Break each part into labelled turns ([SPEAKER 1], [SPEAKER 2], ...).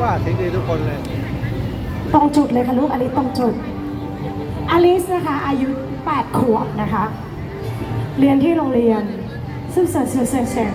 [SPEAKER 1] ว่าเสียงดีทุกคนเลย
[SPEAKER 2] ตรงจุดเลยค่ะลูกอลิสตรงจุดอลิสนะคะอายุ 8 ขวบนะคะ เรียนที่โรงเรียนซึ่งเสร็จเสร็จเสร็จ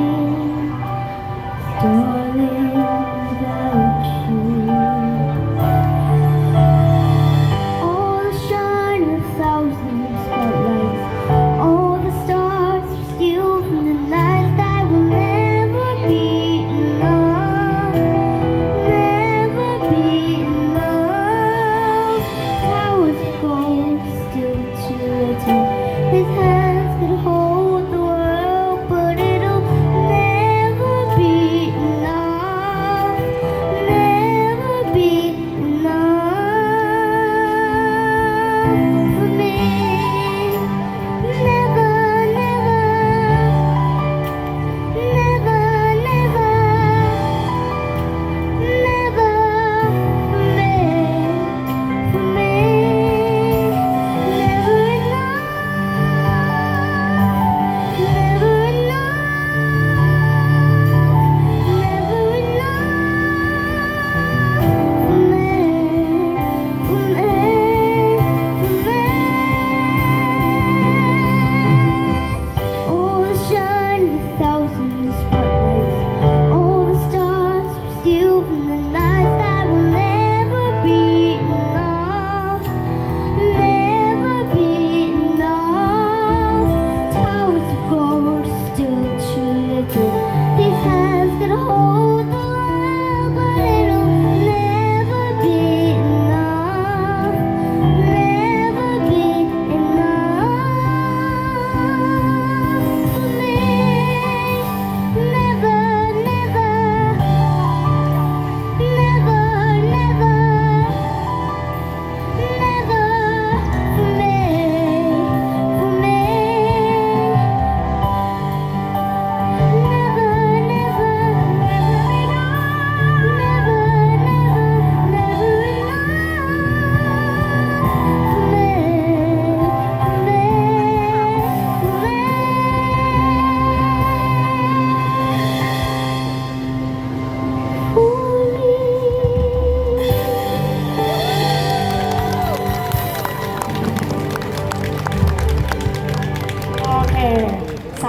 [SPEAKER 2] 然后。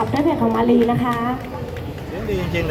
[SPEAKER 2] ับได้แยเพของมาลีนะคะ
[SPEAKER 1] เลี้ยงดีจริงๆเลย